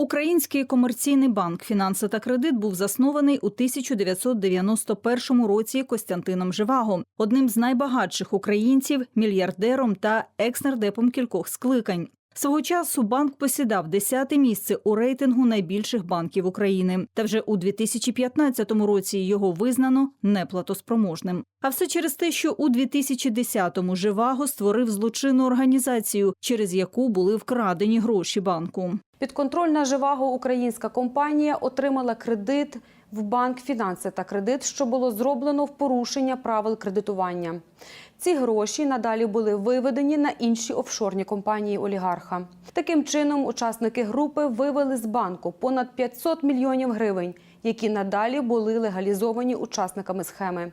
Український комерційний банк «Фінанси та кредит» був заснований у 1991 році Костянтином Живаго, одним з найбагатших українців, мільярдером та екснардепом кількох скликань. Свого часу банк посідав 10-те місце у рейтингу найбільших банків України. Та вже у 2015 році його визнано неплатоспроможним. А все через те, що у 2010-му Живаго створив злочинну організацію, через яку були вкрадені гроші банку. Підконтрольна живаго українська компанія отримала кредит в банк фінанси та кредит, що було зроблено в порушення правил кредитування. Ці гроші надалі були виведені на інші офшорні компанії олігарха. Таким чином, учасники групи вивели з банку понад 500 мільйонів гривень, які надалі були легалізовані учасниками схеми.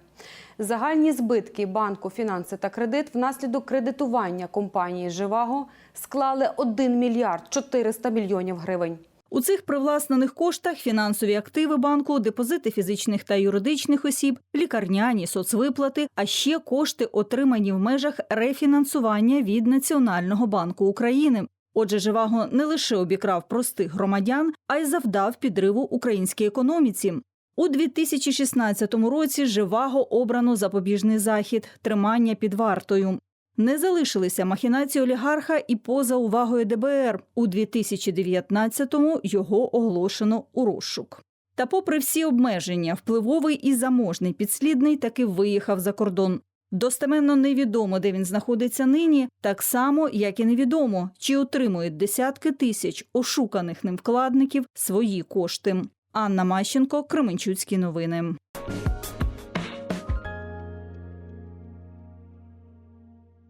Загальні збитки банку фінанси та кредит внаслідок кредитування компанії Живаго склали 1 мільярд 400 мільйонів гривень. У цих привласнених коштах фінансові активи банку, депозити фізичних та юридичних осіб, лікарняні, соцвиплати, а ще кошти, отримані в межах рефінансування від Національного банку України. Отже, Живаго не лише обікрав простих громадян, а й завдав підриву українській економіці. У 2016 році Живаго обрано запобіжний захід тримання під вартою. Не залишилися махінації олігарха і поза увагою ДБР. У 2019-му його оголошено у розшук. Та, попри всі обмеження, впливовий і заможний підслідний таки виїхав за кордон. Достеменно невідомо, де він знаходиться нині, так само, як і невідомо, чи отримують десятки тисяч ошуканих ним вкладників свої кошти. Анна Мащенко, Кременчуцькі новини.